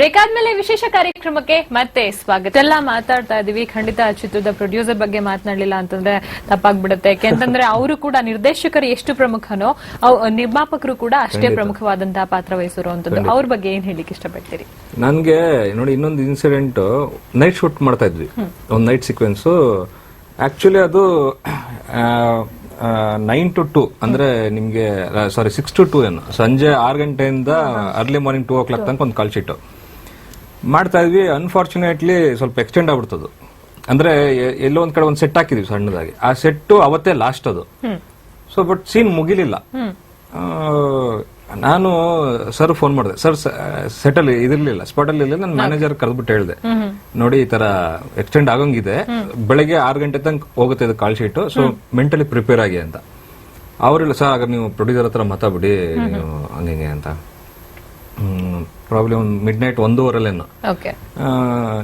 Break ಆದ್ಮೇಲೆ ವಿಶೇಷ ಕಾರ್ಯಕ್ರಮಕ್ಕೆ ಮತ್ತೆ ಸ್ವಾಗತ. ಎಲ್ಲ ಮಾತಾಡ್ತಾ ಇದೀವಿ ಖಂಡಿತ ಆ ಚಿತ್ರದ ಪ್ರೊಡ್ಯೂಸರ್ ಬಗ್ಗೆ ಮಾತನಾಡ್ಲಿಲ್ಲ ಅಂತಂದ್ರೆ ತಪ್ಪಾಗ್ಬಿಡುತ್ತೆ. ಯಾಕೆಂತಂದ್ರೆ ಅವರು ಕೂಡ ನಿರ್ದೇಶಕರು ಎಷ್ಟು ಪ್ರಮುಖನೋ ನಿರ್ಮಾಪಕರು ಕೂಡ ಅಷ್ಟೇ ಪ್ರಮುಖವಾದಂತಹ ಪಾತ್ರ ವಹಿಸಿರುವಂತದ್ದು ಅವ್ರ ಬಗ್ಗೆ ಏನ್ ಹೇಳಿಕ್ ಇಷ್ಟಪಡ್ತೀರಿ? ನನ್ಗೆ ನೋಡಿ ಇನ್ನೊಂದು ಇನ್ಸಿಡೆಂಟ್ ನೈಟ್ ಶೂಟ್ ಮಾಡ್ತಾ ಇದ್ವಿ. ಒಂದು ನೈಟ್ ಸೀಕ್ವೆನ್ಸ್ ಆಕ್ಚುಲಿ ಅದು ನೈನ್ ಟು ಟೂ ಅಂದ್ರೆ ನಿಮ್ಗೆ ಸಾರಿ ಸಿಕ್ಸ್ ಟು ಟೂ ಏನು. ಸಂಜೆ ಆರು ಗಂಟೆಯಿಂದ early morning two o'clock ತನಕ ಒಂದು ಕಾಲ್ ಶೀಟ್ ಮಾಡ್ತಾ ಇದ್ವಿ. ಅನ್ಫಾರ್ಚುನೇಟ್ಲಿ ಸ್ವಲ್ಪ ಎಕ್ಸ್ಟೆಂಡ್ ಆಗ್ಬಿಡ್ತದು. ಅಂದ್ರೆ ಎಲ್ಲೋ ಒಂದ್ ಕಡೆ ಒಂದು ಸೆಟ್ ಹಾಕಿದ್ವಿ ಸಣ್ಣದಾಗಿ. ಆ ಸೆಟ್ ಅವತ್ತೇ ಲಾಸ್ಟ್ ಅದು. ಸೊ ಬಟ್ ಸೀನ್ ಮುಗಿಲಿಲ್ಲ. ನಾನು ಸರ್ ಫೋನ್ ಮಾಡಿದೆ. ಸರ್ ಸೆಟಲ್ ಇದಿರ್ಲಿಲ್ಲ. ಸ್ಪಾಟ್ ಅಲ್ಲಿ ಇರಲಿಲ್ಲ. ನನ್ನ ಮ್ಯಾನೇಜರ್ ಕರೆದ್ಬಿಟ್ಟು ಹೇಳಿದೆ. ನೋಡಿ ಈ ತರ ಎಕ್ಸ್ಟೆಂಡ್ ಆಗಂಗಿದೆ. ಬೆಳಗ್ಗೆ ಆರು ಗಂಟೆ ತನಕ ಹೋಗುತ್ತೆ ಇದು call sheet so mentally prepare ಆಗಿ ಅಂತ. ಅವರಿಲ್ಲ ಸರ್ ಆಗ ನೀವು ಪ್ರೊಡ್ಯೂಸರ್ ಹತ್ರ ಮಾತಾಡ್ಬಿಡಿ. ನೀವು ಹಂಗೆ ಅಂತ. ಪ್ರಾಬ್ಲಮ್ ಮಿಡ್ ನೈಟ್ ಒಂದೂವರೆಲ್ಲೇನು ಓಕೆ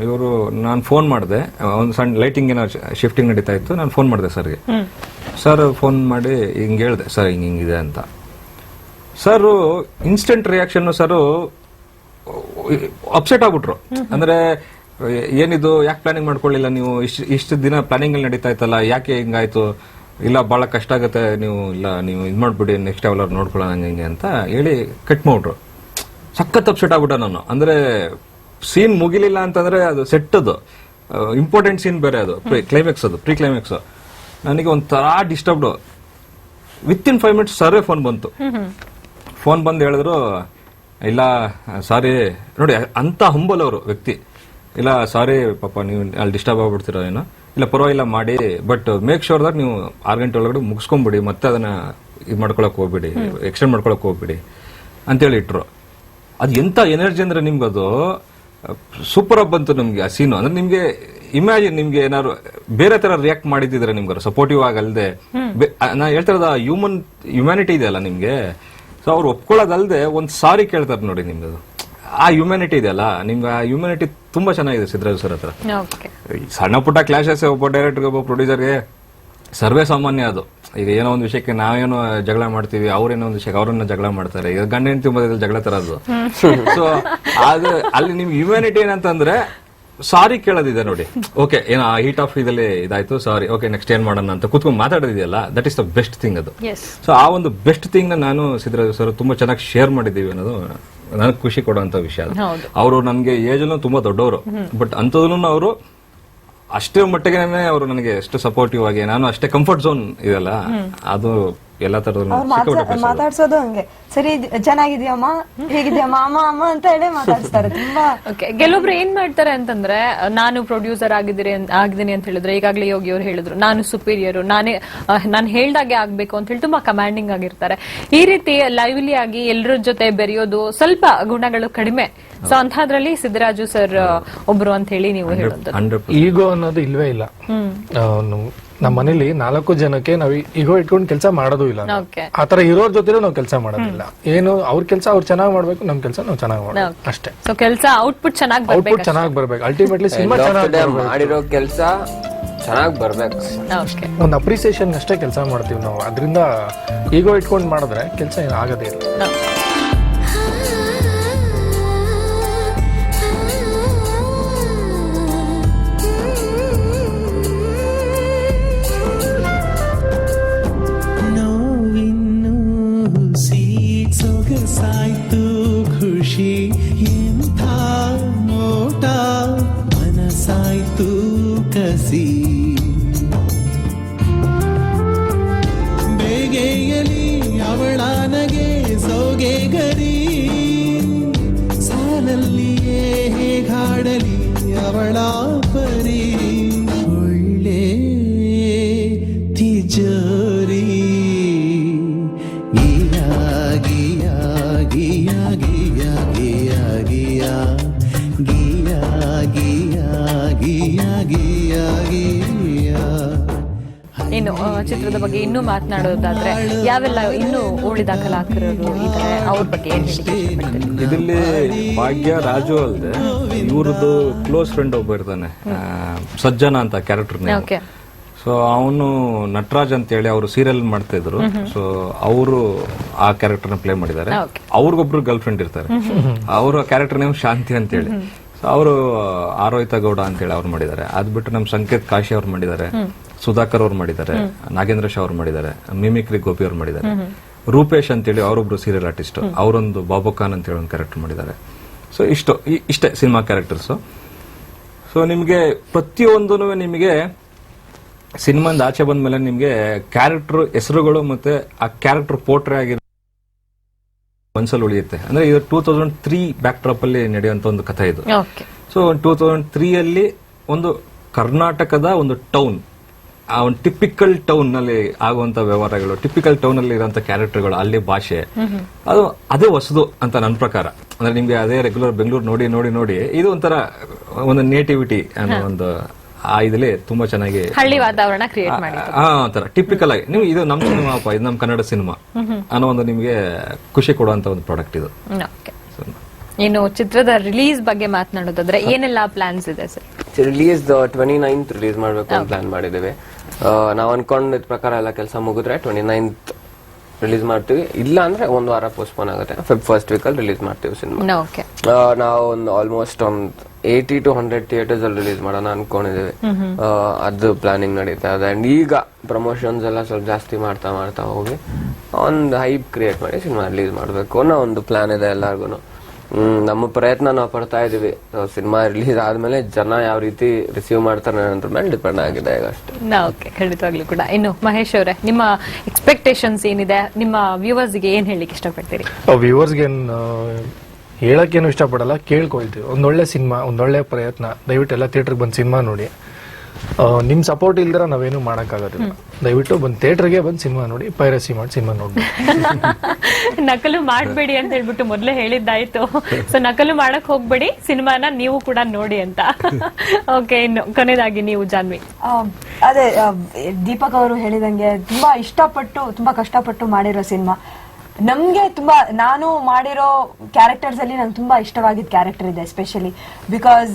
ಇವರು ನಾನು ಫೋನ್ ಮಾಡಿದೆ. ಒಂದು ಸಣ್ಣ ಲೈಟಿಂಗ್ ಏನೋ ಶಿಫ್ಟಿಂಗ್ ನಡೀತಾ ಇತ್ತು. ನಾನು ಫೋನ್ ಮಾಡಿದೆ ಸರ್ಗೆ. ಸರ್ ಫೋನ್ ಮಾಡಿ ಹಿಂಗೆ ಹೇಳಿದೆ. ಸರ್ ಹಿಂಗೆ ಹಿಂಗಿದೆ ಅಂತ. Sir instant reaction sir upset ಆಗ್ಬಿಟ್ರು. ಅಂದ್ರೆ ಏನಿದು ಯಾಕೆ ಪ್ಲಾನಿಂಗ್ ಮಾಡ್ಕೊಳ್ಳಿಲ್ಲ ನೀವು? ಇಷ್ಟು ಇಷ್ಟು ದಿನ ಪ್ಲಾನಿಂಗ್ ಅಲ್ಲಿ ನಡೀತಾ ಇತ್ತಲ್ಲ ಯಾಕೆ ಹಿಂಗಾಯ್ತು ಇಲ್ಲ ಬಹಳ ಕಷ್ಟ ಆಗುತ್ತೆ ನೀವು ಇಲ್ಲ ನೀವು ಇದು ಮಾಡ್ಬಿಡಿ ನೆಕ್ಸ್ಟ್ ಟೈಮ್ ನೋಡ್ಕೊಳ್ಳೋಣ ಹಂಗೆ ಹಿಂಗೆ ಅಂತ ಹೇಳಿ ಕಟ್ ಮಾಡ್ಬಿಟ್ರು. ಸಖತ್ ಅಪ್ಸೆಟ್ ಆಗ್ಬಿಟ್ಟ ನಾನು. ಅಂದ್ರೆ ಸೀನ್ ಮುಗಿಲಿಲ್ಲ ಅಂತಂದ್ರೆ ಅದು ಸೆಟ್ ಅದು ಇಂಪಾರ್ಟೆಂಟ್ ಸೀನ್ ಬೇರೆ ಅದು. ಕ್ಲೈಮ್ಯಾಕ್ಸ್ ಅದು ಪ್ರೀ ಕ್ಲೈಮ್ಯಾಕ್ಸ್ ನನಗೆ ಒಂಥರ disturbed within five minutes ಸರ್ವೇ ಫೋನ್ ಬಂತು. ಫೋನ್ ಬಂದು ಹೇಳಿದ್ರು ಇಲ್ಲ ಸಾರಿ ನೋಡಿ ಅಂತ ಹಂಬಲ್ ಅವರು ವ್ಯಕ್ತಿ. ಇಲ್ಲ ಸಾರಿ ಪಾಪ ನೀವು ಅಲ್ಲಿ ಡಿಸ್ಟರ್ಬ್ ಆಗ್ಬಿಡ್ತಿರೋ ಏನೋ. ಇಲ್ಲ ಪರವಾಗಿಲ್ಲ ಮಾಡಿ. ಬಟ್ ಮೇಕ್ ಶೋರ್ ದಟ್ ನೀವು ಆರು ಗಂಟೆ ಒಳಗಡೆ ಮುಗಿಸ್ಕೊಂಬಿಡಿ. ಮತ್ತೆ ಅದನ್ನ ಇದು ಮಾಡ್ಕೊಳಕ್ ಹೋಗ್ಬಿಡಿ. ಎಕ್ಸ್ಟೆಂಡ್ ಮಾಡ್ಕೊಳಕ್ ಹೋಗ್ಬಿಡಿ. ಅಂತೇಳಿ ಇಟ್ರು. ಅದು ಎಂತ ಎನರ್ಜಿ ಅಂದ್ರೆ ನಿಮ್ಗದು ಅದು ಸೂಪರ್ ಅಪ್ ಬಂತು ನಿಮ್ಗೆ ಆ ಸೀನು ಅಂದ್ರೆ ನಿಮ್ಗೆ ಇಮ್ಯಾಜಿನ್ ನಿಮ್ಗೆ ಏನಾದ್ರು ಬೇರೆ ತರ ರಿಯಾಕ್ಟ್ ಮಾಡಿದ್ರೆ ನಿಮ್ಗೆ ಸಪೋರ್ಟಿವ್ ಆಗಲ್ದೆ. ನಾ ಹೇಳ್ತಿರೋದು ಹ್ಯೂಮನ್ ಹ್ಯುಮ್ಯಾನಿಟಿ ಇದೆಯಲ್ಲ ನಿಮ್ಗೆ? ಸೊ ಅವ್ರು ಒಪ್ಕೊಳ್ಳೋದಲ್ದೆ ಒಂದ್ ಸಾರಿ ಕೇಳ್ತಾರೆ ನೋಡಿ ನಿಮ್ದು ಆ ಹ್ಯುಮ್ಯಾನಿಟಿ ಇದೆಯಲ್ಲ ನಿಮ್ಗೆ ಆ ಹ್ಯುಮ್ಯಾನಿಟಿ ತುಂಬಾ ಚೆನ್ನಾಗಿದೆ ಸಿದ್ದರಾಜ್ ಸರ್ ಹತ್ರ. ಸಣ್ಣ ಪುಟ್ಟ ಕ್ಲಾಶಸ್ ಒಬ್ಬ ಡೈರೆಕ್ಟರ್ಗೆ ಒಬ್ಬ ಪ್ರೊಡ್ಯೂಸರ್ಗೆ ಸರ್ವೇ ಸಾಮಾನ್ಯ ಅದು. ಈಗ ಏನೋ ಒಂದು ವಿಷಯಕ್ಕೆ ನಾವೇನೋ ಜಗಳ ಮಾಡ್ತೀವಿ ಅವ್ರೇನೋ ಒಂದು ವಿಷಯಕ್ಕೆ ಅವ್ರನ್ನ ಜಗಳ ಮಾಡ್ತಾರೆ. ಈಗ ಗಂಡ ಹೆಂಡತಿ ಮಧ್ಯದಲ್ಲಿ ಜಗಳ ತರದು ಸೊ ಅದು ಅಲ್ಲಿ ನಿಮ್ ಹ್ಯುಮ್ಯಾನಿಟಿ ಏನಂತಂದ್ರೆ ಸಾರಿ ಕೇಳೋದಿದೆ ನೋಡಿ. ಓಕೆ ಏನೋ ಹೀಟ್ ಆಫ್ ಇದಲ್ಲಿ ಇದಾಯ್ತು ಸಾರಿ ಓಕೆ ನೆಕ್ಸ್ಟ್ ಏನ್ ಮಾಡೋಣ ಅಂತ ಕುತ್ಕೊಂಡು ಮಾತಾಡೋದಿದೆಯಲ್ಲ that is the best thing ಅದು. ಸೊ ಆ ಒಂದು ಬೆಸ್ಟ್ ಥಿಂಗ್ನ ನಾನು ಸಿದ್ರ ಸರ್ ತುಂಬಾ ಚೆನ್ನಾಗಿ ಶೇರ್ ಮಾಡಿದೀವಿ ಅನ್ನೋದು ನನಗೆ ಖುಷಿ ಕೊಡುವಂತ ವಿಷಯ ಅದು. ಅವರು ಅವರು ನನಗೆ ಏಜ್ ತುಂಬಾ ದೊಡ್ಡವರು. ಬಟ್ ಅಂಥದನ್ನು ಅವರು ಅಷ್ಟೇ ಮಟ್ಟಿಗೆ ಅವರು ನನಗೆ ಎಷ್ಟು ಸಪೋರ್ಟಿವ್ ಆಗಿ ನಾನು ಅಷ್ಟೇ ಕಂಫರ್ಟ್ ಝೋನ್ ಇದೆಲ್ಲ ಅದು ಎಲ್ಲಾ ತರದಲ್ಲೂ ಮಾತಾಡ್ಸೋದು ಹಂಗೆ. ಸರಿ ಚೆನ್ನಾಗಿದ್ಯಮ್ಮ? ಹೇಗಿದ್ಯಮ್ಮ? ಅಮ್ಮ ಅಮ್ಮ ಅಂತ ಹೇಳಿ ಮಾತಾಡ್ಸ್ತಾರೆ. ತುಂಬಾ ಓಕೆ ಕೆಲವೊಬ್ರು ಏನ್ ಮಾಡ್ತಾರೆ ಅಂತಂದ್ರೆ ನಾನು ಪ್ರೊಡ್ಯೂಸರ್ ಆಗಿದ್ದೀರಿ ಅಂತ- ಆಗಿದ್ದೀನಿ ಅಂತ ಹೇಳಿದ್ರೆ ಈಗಾಗಲೇ ಯೋಗಿ ಅವ್ರು ಹೇಳಿದ್ರು ನಾನು ಸುಪೀರಿಯರ್ ನಾನೇ ನಾನು ಹೇಳ್ದಾಗೆ ಆಗ್ಬೇಕು ಅಂತ ಹೇಳಿ ತುಂಬಾ ಕಮಾಂಡಿಂಗ್ ಆಗಿರ್ತಾರೆ. ಈ ರೀತಿ ಲೈವ್ಲಿ ಆಗಿ ಎಲ್ಲರ ಜೊತೆ ಬೆರೆಯೋದು ಸ್ವಲ್ಪ ಗುಣಗಳು ಕಡಿಮೆ. ಸೊ ಅಂತದ್ರಲ್ಲಿ ಸಿದ್ದರಾಜು ಸರ್ ಒಬ್ರು ಅಂತ ಹೇಳಿ ನೀವು ಹೇಳೋದು ಈಗೋ ಅನ್ನೋದು ಇಲ್ವೇ ಇಲ್ಲ. ನಮ್ಮ ಮನೇಲಿ ನಾಲ್ಕು ಜನಕ್ಕೆ ನಾವು ಈಗೋ ಇಟ್ಕೊಂಡು ಕೆಲಸ ಮಾಡೋದು ಇಲ್ಲ ನಾವು. ಆತರ ಇರೋರ್ ಜೊತೆ ನಾವು ಕೆಲಸ ಮಾಡೋದಿಲ್ಲ. ಏನು ಅವ್ರ ಕೆಲಸ ಅವ್ರು ಚೆನ್ನಾಗಿ ಮಾಡ್ಬೇಕು ನಮ್ ಕೆಲಸ ನಾವು ಚೆನ್ನಾಗಿ ಮಾಡ್ಬೇಕು. ಅಷ್ಟೇ. ಸೊ ಕೆಲಸ ಔಟ್ಪುಟ್ ಚೆನ್ನಾಗಿ ಔಟ್ಪುಟ್ ಬರ್ಬೇಕು ಚೆನ್ನಾಗಿ ಬರ್ಬೇಕು. ಅಲ್ಟಿಮೇಟ್ಲಿ ಸಿನಿಮಾ ಚೆನ್ನಾಗಿ ಮಾಡಿರೋ ಕೆಲಸ ಚೆನ್ನಾಗಿ ಬರ್ಬೇಕು. ಓಕೆ ಒಂದು ಅಪ್ರಿಸಿಯೇಷನ್ ಅಷ್ಟೇ ಕೆಲಸ ಮಾಡ್ತೀವಿ ನಾವು. ಅದರಿಂದ ಈಗೋ ಇಟ್ಕೊಂಡು ಮಾಡಿದ್ರೆ ಕೆಲಸ ಏನು ಆಗೋದೇ ಇಲ್ಲ. ಆ, ಚಿತ್ರದ ಬಗ್ಗೆ ಇನ್ನೂ ಮಾತನಾಡೋದಾದ್ರೆ ಯಾವೆಲ್ಲ ಇನ್ನೂ ಉಳಿದ ಕಲಾಕಾರರು ಇದ್ದಾರೆ ಅವ್ರ ಬಗ್ಗೆ ಏನ್ ಹೇಳಿ ಇದರಲ್ಲಿ ಭಾಗ್ಯ ರಾಜು ಅಲ್ಲದೆ ಇವ್ರದ್ದು ಕ್ಲೋಸ್ ಫ್ರೆಂಡ್ ಒಬ್ಬ ಇರ್ತಾನೆ ಸಜ್ಜನ ಅಂತ ಕ್ಯಾರೆಕ್ಟರ್ ಓಕೆ ಸೊ ಅವನು ನಟರಾಜ್ ಅಂತ ಹೇಳಿ ಅವರು ಸೀರಿಯಲ್ ಮಾಡ್ತಾ ಇದ್ರು. ಸೊ ಅವರು ಆ ಕ್ಯಾರೆಕ್ಟರ್ನ ಪ್ಲೇ ಮಾಡಿದ್ದಾರೆ. ಅವ್ರಿಗೊಬ್ರು ಗರ್ಲ್ ಫ್ರೆಂಡ್ ಇರ್ತಾರೆ. ಅವರ ಕ್ಯಾರೆಕ್ಟರ್ ನೇಮ್ ಶಾಂತಿ ಅಂತ ಹೇಳಿ ಸೊ ಅವರು ಆರೋಹಿತ ಗೌಡ ಅಂತ ಹೇಳಿ ಅವ್ರು ಮಾಡಿದ್ದಾರೆ. ಅದ್ ಬಿಟ್ಟು ನಮ್ ಸಂಕೇತ್ ಕಾಶಿ ಅವ್ರು ಮಾಡಿದ್ದಾರೆ. ಸುಧಾಕರ್ ಅವ್ರು ಮಾಡಿದ್ದಾರೆ ನಾಗೇಂದ್ರ ಶಾ ಅವ್ರು ಮಾಡಿದ್ದಾರೆ ಮಿಮಿಕ್ರಿ ಗೋಪಿ ಅವ್ರು ಮಾಡಿದ್ದಾರೆ. ರೂಪೇಶ್ ಅಂತೇಳಿ ಅವರೊಬ್ರು ಸೀರಿಯಲ್ ಆರ್ಟಿಸ್ಟ್ ಅವರೊಂದು ಬಾಬು ಖಾನ್ ಅಂತ ಹೇಳಿ ಒಂದು ಕ್ಯಾರೆಕ್ಟರ್ ಮಾಡಿದ್ದಾರೆ. ಸೊ ಇಷ್ಟು ಇಷ್ಟೇ ಸಿನಿಮಾ ಕ್ಯಾರೆಕ್ಟರ್ಸ್ ಸೊ ನಿಮಗೆ ಪ್ರತಿಯೊಂದೂ ನಿಮಗೆ ಸಿನಿಮಾದ ಆಚೆ ಬಂದ ಮೇಲೆ ನಿಮಗೆ ಕ್ಯಾರೆಕ್ಟರ್ ಹೆಸರುಗಳು ಮತ್ತೆ ಆ ಕ್ಯಾರೆಕ್ಟರ್ ಪೋರ್ಟ್ರೇ ಆಗಿರೋ ಮನ್ಸಲ್ಲಿ ಉಳಿಯುತ್ತೆ. ಅಂದ್ರೆ ಇದು two thousand three backdrop ಅಲ್ಲಿ ನಡೆಯುವಂತ ಒಂದು ಕಥೆ ಇದು. ಸೊ ಟೂ ತೌಸಂಡ್ ತ್ರೀ ಅಲ್ಲಿ ಒಂದು ಕರ್ನಾಟಕದ ಒಂದು ಟೌನ್ ಆ ಒಂದು ಟಿಪಿಕಲ್ ಟೌನ್ನಲ್ಲಿ ಆಗುವಂತ ವ್ಯವಹಾರಗಳು ಟಿಪಿಕಲ್ ಟೌನ್ ಅಲ್ಲಿ ಇರುವಂತ ಕ್ಯಾರೆಕ್ಟರ್ಗಳು ಅಲ್ಲಿ ಭಾಷೆ ಅದು ಅದೇ ಹೊಸದು ಅಂತ ನನ್ನ ಪ್ರಕಾರ. ಅಂದ್ರೆ ನಿಮ್ಗೆ ಅದೇ ರೆಗ್ಯುಲರ್ ಬೆಂಗಳೂರು ನೋಡಿ ನೋಡಿ ನೋಡಿ ಇದು ಒಂಥರ ಒಂದು ನೇಟಿವಿಟಿ ಅನ್ನೋ ಒಂದು ಆ ಇದಲ್ಲಿ ತುಂಬಾ ಚೆನ್ನಾಗಿ ಹಳ್ಳಿ ವಾತಾವರಣ ಕ್ರಿಯೇಟ್ ಮಾಡಿ ತರ ಟಿಪಿಕಲ್ ಆಗಿ. ನೀವು ಇದು ನಮ್ಮ ಸಿನಿಮಾ ಅಪ್ಪ ಇದು ನಮ್ಮ ಕನ್ನಡ ಸಿನಿಮಾ ಅನ್ನೋ ಒಂದು ನಿಮಗೆ ಖುಷಿ ಕೊಡುವಂತ ಒಂದು ಪ್ರಾಡಕ್ಟ್ ಇದು. ಓಕೆ ಇನ್ನು ಚಿತ್ರದ ರಿಲೀಸ್ ಬಗ್ಗೆ ಮಾತನಾಡೋದಾದ್ರೆ ಏನೆಲ್ಲ ಪ್ಲಾನ್ಸ್ ಇದೆ sir? Release twenty ninth release ಮಾಡಬೇಕು ಅಂತ ಪ್ಲಾನ್ ಮಾಡಿದ್ದೇವೆ. ನಾವ್ ಅನ್ಕೊಂಡಿದ್ ಪ್ರಕಾರ ಎಲ್ಲ ಕೆಲಸ ಮುಗಿದ್ರೆ ಟ್ವೆಂಟಿ ನೈನ್ತ್ ರಿಲೀಸ್ ಮಾಡ್ತೀವಿ. ಇಲ್ಲ ಅಂದ್ರೆ ಒಂದು ವಾರ ಪೋಸ್ಟ್ಪೋನ್ ಆಗುತ್ತೆ. ಫೆಬ್ ಫಸ್ಟ್ ವೀಕ್ ಅಲ್ಲಿ ರಿಲೀಸ್ ಮಾಡ್ತೀವಿ ಸಿನಿಮಾ ನಾವು ಒಂದು ಆಲ್ಮೋಸ್ಟ್ ಒಂದು ಏಯ್ಟಿ ಟು ಹಂಡ್ರೆಡ್ ಥಿಯೇಟರ್ಸ್ ಅಲ್ಲಿ ರಿಲೀಸ್ ಮಾಡೋಣ ಅನ್ಕೊಂಡಿದ್ದೀವಿ ಅದು ಪ್ಲಾನಿಂಗ್ ನಡೀತಾ ಇದೆ. ಅಂಡ್ ಈಗ ಪ್ರಮೋಷನ್ಸ್ ಎಲ್ಲ ಸ್ವಲ್ಪ ಜಾಸ್ತಿ ಮಾಡ್ತಾ ಮಾಡ್ತಾ ಹೋಗಿ ಒಂದು ಹೈಪ್ ಕ್ರಿಯೇಟ್ ಮಾಡಿ ಸಿನಿಮಾ ರಿಲೀಸ್ ಮಾಡಬೇಕು ಅನ್ನೋ ಒಂದು ಪ್ಲಾನ್ ಇದೆ ಎಲ್ಲಾರ್ಗು ಹ್ಮ್ ನಮ್ಮ ಪ್ರಯತ್ನ ನಾವು ಪಡ್ತಾ ಇದೀವಿ. ಸಿನಿಮಾ ರಿಲೀಸ್ ಆದ್ಮೇಲೆ ಜನ ಯಾವ ರೀತಿ ರಿಸೀವ್ ಮಾಡ್ತಾರೆ ಅನ್ನೋದ್ರ ಮೇಲೆ ಡಿಪೆಂಡ್ ಆಗಿದೆ ಈಗ ಅಷ್ಟೇ. ಓಕೆ ಖಂಡಿತವಾಗ್ಲೂ ಕೂಡ. ಇನ್ನು ಮಹೇಶ್ ಅವರೇ ನಿಮ್ಮ ಎಕ್ಸ್ಪೆಕ್ಟೇಷನ್ಸ್ ಏನಿದೆ? ನಿಮ್ಮ ವ್ಯೂವರ್ಸ್ಗೆ ಏನ್ ಹೇಳಲಿಕ್ಕೆ ಇಷ್ಟಪಡ್ತೀರಿ? ವ್ಯೂವರ್ಸ್ಗೆ ಹೇಳಕ್ಕೇನು ಇಷ್ಟಪಡಲ್ಲ ಕೇಳ್ಕೊಳ್ತೀವಿ. ಒಂದೊಳ್ಳೆ ಸಿನಿಮಾ ಒಂದೊಳ್ಳೆ ಪ್ರಯತ್ನ. ದಯವಿಟ್ಟು ಎಲ್ಲ ಥಿಯೇಟರ್ಗೆ ಬಂದು ಸಿನಿಮಾ ನೋಡಿ. ನಿಮ್ ಸಪೋರ್ಟ್ ಇಲ್ದಿರ ನಾವೇನು ಮಾಡೋಕ್ಕಾಗೋದಿಲ್ಲ. ದಯವಿಟ್ಟು ಬಂದ್ ಥಿಯೇಟರ್ಗೆ ಬಂದು ಸಿನಿಮಾ ನೋಡಿ ಪೈರಸಿ ಮಾಡಿ ಸಿನಿಮಾ ನೋಡಿ ನಕಲು ಮಾಡಬೇಡಿ ಅಂತ ಹೇಳ್ಬಿಟ್ಟು ಮೊದಲೇ ಹೇಳಿದ್ದಾಯ್ತು. ಸೊ ನಕಲು ಮಾಡಕ್ ಹೋಗ್ಬೇಡಿ ಸಿನಿಮಾನ ನೀವು ಕೂಡ ನೋಡಿ ಅಂತ. ಓಕೆ ಇನ್ನು ಕೊನೆಯದಾಗಿ ನೀವು ಜಾನ್ವಿ. ಅದೇ ದೀಪಕ್ ಅವರು ಹೇಳಿದಂಗೆ ತುಂಬಾ ಇಷ್ಟಪಟ್ಟು ತುಂಬಾ ಕಷ್ಟಪಟ್ಟು ಮಾಡಿರೋ ಸಿನಿಮಾ. ನಮ್ಗೆ ತುಂಬಾ ನಾನು ಮಾಡಿರೋ ಕ್ಯಾರೆಕ್ಟರ್ಸ್ ಅಲ್ಲಿ ನಂಗೆ ತುಂಬಾ ಇಷ್ಟವಾಗಿದ್ದ ಕ್ಯಾರೆಕ್ಟರ್ ಇದೆ ಎಸ್ಪೆಷಲಿ ಬಿಕಾಸ್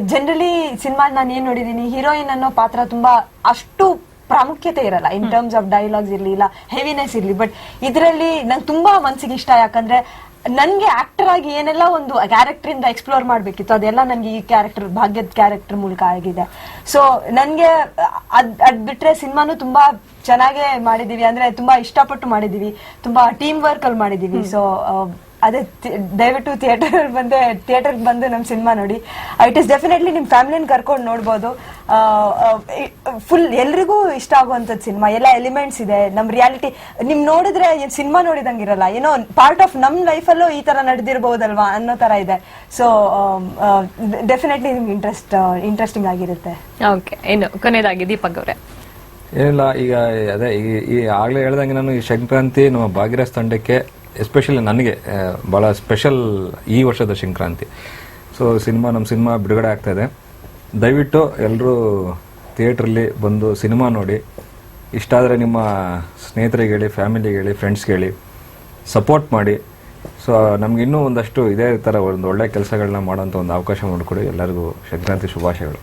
ಜನರಲಿ ಸಿನಿಮಾ ನಾನು ಏನ್ ನೋಡಿದೀನಿ ಹೀರೋಯಿನ್ ಅನ್ನೋ ಪಾತ್ರ ತುಂಬಾ ಅಷ್ಟು ಪ್ರಾಮುಖ್ಯತೆ ಇರಲ್ಲ ಇನ್ ಟರ್ಮ್ಸ್ ಆಫ್ ಡೈಲಾಗ್ಸ್ ಇರ್ಲಿ ಇಲ್ಲ ಹೆವಿನೆಸ್ ಇರ್ಲಿ ಬಟ್ ಇದರಲ್ಲಿ ನಂಗೆ ತುಂಬಾ ಮನ್ಸಿಗೆ ಇಷ್ಟ ಯಾಕಂದ್ರೆ ನನ್ಗೆ ಆಕ್ಟರ್ ಆಗಿ ಏನೆಲ್ಲ ಒಂದು ಕ್ಯಾರೆಕ್ಟರ್ ಇಂದ ಎಕ್ಸ್ಪ್ಲೋರ್ ಮಾಡ್ಬೇಕಿತ್ತು ಅದೆಲ್ಲ ನನ್ಗೆ ಈ ಕ್ಯಾರೆಕ್ಟರ್ ಭಾಗ್ಯದ ಕ್ಯಾರೆಕ್ಟರ್ ಮೂಲಕ ಆಗಿದೆ. ಸೊ ನನ್ಗೆ ಅದ್ ಅದ್ ಬಿಟ್ರೆ ಸಿನಿಮಾನು ತುಂಬಾ ಚೆನ್ನಾಗೇ ಮಾಡಿದೀವಿ ಅಂದ್ರೆ ತುಂಬಾ ಇಷ್ಟಪಟ್ಟು ಮಾಡಿದೀವಿ. ತುಂಬಾ ಟೀಮ್ ವರ್ಕ್ ಅಲ್ಲಿ ಮಾಡಿದೀವಿ. ಸೊ ಅದೇ ದಯವಿಟ್ಟು ಥಿಯೇಟರ್ ಬಂದೆ ಥಿಯೇಟರ್ ಬಂದು ನಮ್ಮ ಸಿನಿಮಾ ನೋಡಿ. ಇಟ್ ಇಸ್ ಡೆಫಿನೆಟ್ಲಿ ನಿಮ್ಮ ಫ್ಯಾಮಿಲಿನ ಕರ್ಕೊಂಡು ನೋಡ್ಬೋದು. ಫುಲ್ ಎಲ್ರಿಗೂ ಇಷ್ಟ ಆಗುವಂಥದ್ದು ಸಿನಿಮಾ ಎಲ್ಲ ಎಲಿಮೆಂಟ್ಸ್ ಇದೆ. ನಮ್ಮ ರಿಯಾಲಿಟಿ ನಿಮ್ ನೋಡಿದ್ರೆ ಸಿನಿಮಾ ನೋಡಿದಂಗಿರಲ್ಲ. ಏನೋ ಪಾರ್ಟ್ ಆಫ್ ನಮ್ಮ ಲೈಫಲ್ಲೂ ಈ ತರ ನಡೆದಿರ್ಬೋದಲ್ವಾ ಅನ್ನೋ ತರ ಇದೆ. ಸೊ ಡೆಫಿನೆಟ್ಲಿ ನಿಮ್ಗೆ ಇಂಟ್ರೆಸ್ಟ್ ಇಂಟ್ರೆಸ್ಟಿಂಗ್ ಆಗಿರುತ್ತೆ. ಓಕೆ ಇನ್ನು ಕೊನೆಯದಾಗಿ ದೀಪಕ್ ಅವರೇ. ಏನಿಲ್ಲ, ಈಗ ಅದೇ, ಈ ಈ ಆಗ್ಲೇ ಹೇಳ್ದಂಗೆ ನಾನು ಈ ಸಂಕ್ರಾಂತಿ ನಮ್ಮ ಭಾಗ್ಯರಾಜ್ ತಂಡಕ್ಕೆ ಎಸ್ಪೆಷಲಿ ನನಗೆ ಭಾಳ ಸ್ಪೆಷಲ್ ಈ ವರ್ಷದ ಸಂಕ್ರಾಂತಿ. ಸೊ ಸಿನಿಮಾ, ನಮ್ಮ ಸಿನಿಮಾ ಬಿಡುಗಡೆ ಆಗ್ತಾ ಇದೆ. ದಯವಿಟ್ಟು ಎಲ್ಲರೂ ಥಿಯೇಟ್ರಲ್ಲಿ ಬಂದು ಸಿನಿಮಾ ನೋಡಿ. ಇಷ್ಟ ಆದರೆ ನಿಮ್ಮ ಸ್ನೇಹಿತರಿಗೆ ಹೇಳಿ ಫ್ಯಾಮಿಲಿಗೆ ಹೇಳಿ ಫ್ರೆಂಡ್ಸ್ಗೆ ಹೇಳಿ ಸಪೋರ್ಟ್ ಮಾಡಿ. ಸೊ ನಮ್ಗೆ ಇನ್ನೂ ಒಂದಷ್ಟು ಇದೇ ಥರ ಒಂದು ಒಳ್ಳೆ ಕೆಲಸಗಳನ್ನ ಮಾಡೋಂಥ ಒಂದು ಅವಕಾಶ ಮಾಡಿಕೊಡಿ. ಎಲ್ಲರಿಗೂ ಸಂಕ್ರಾಂತಿ ಶುಭಾಶಯಗಳು.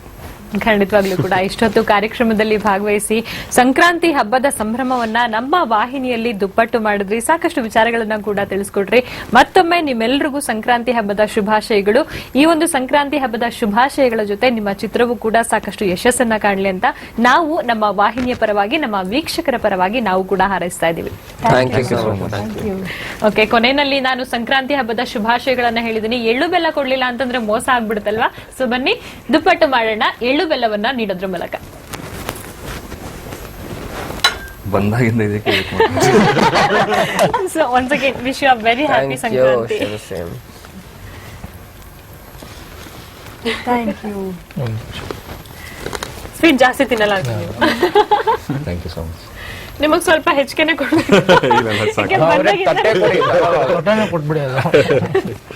ಖಂಡಿತವಾಗ್ಲೂ ಕೂಡ ಇಷ್ಟೊತ್ತು ಕಾರ್ಯಕ್ರಮದಲ್ಲಿ ಭಾಗವಹಿಸಿ ಸಂಕ್ರಾಂತಿ ಹಬ್ಬದ ಸಂಭ್ರಮವನ್ನ ನಮ್ಮ ವಾಹಿನಿಯಲ್ಲಿ ದುಪ್ಪಟ್ಟು ಮಾಡಿದ್ರಿ. ಸಾಕಷ್ಟು ವಿಚಾರಗಳನ್ನ ಕೂಡ ತಿಳಿಸ್ಕೊಡ್ರಿ. ಮತ್ತೊಮ್ಮೆ ನಿಮ್ಮೆಲ್ಲರಿಗೂ ಸಂಕ್ರಾಂತಿ ಹಬ್ಬದ ಶುಭಾಶಯಗಳು. ಈ ಒಂದು ಸಂಕ್ರಾಂತಿ ಹಬ್ಬದ ಶುಭಾಶಯಗಳ ಜೊತೆ ನಿಮ್ಮ ಚಿತ್ರವು ಕೂಡ ಸಾಕಷ್ಟು ಯಶಸ್ಸನ್ನ ಕಾಣಲಿ ಅಂತ ನಾವು ನಮ್ಮ ವಾಹಿನಿಯ ಪರವಾಗಿ ನಮ್ಮ ವೀಕ್ಷಕರ ಪರವಾಗಿ ನಾವು ಕೂಡ ಹಾರೈಸ್ತಾ ಇದ್ದೀವಿ. Thank you so much thank you okay ಕೊನೆಯಲ್ಲಿ ನಾನು ಸಂಕ್ರಾಂತಿ ಹಬ್ಬದ ಶುಭಾಶಯಗಳನ್ನ ಹೇಳಿದೀನಿ. ಎಳ್ಳು ಬೆಲ್ಲ ಕೊಡ್ಲಿಲ್ಲ ಅಂತಂದ್ರೆ ಮೋಸ ಆಗ್ಬಿಡುತ್ತಲ್ವಾ? ಸೊ ಬನ್ನಿ ದುಪ್ಪಟ್ಟು ಮಾಡೋಣ. ಎಳ್ಳು ಬೆಲ್ಲವನ್ನ ನೀಡೋದ್ರ ಮೂಲಕ. ಬಂದಾಗಿಂದ ಇದಕ್ಕೆ wait ಮಾಡ್ತೀನಿ. So once again wish you very happy Sankranti thank you sweet ಜಾಸ್ತಿ ತಿನ್ನಲ್ಲ ಅಂತ ನೀವು. ಥ್ಯಾಂಕ್ ಯು ಸೊ ಮಚ್ ನಿಮಗ್ ಸ್ವಲ್ಪ ಹೆಚ್ಚಿಗೆನೆ ಕೊಡ್ಬೇಕು. ಬಂದಾಗಿಂದ- ಕೊಟ್ಬಿಡಿ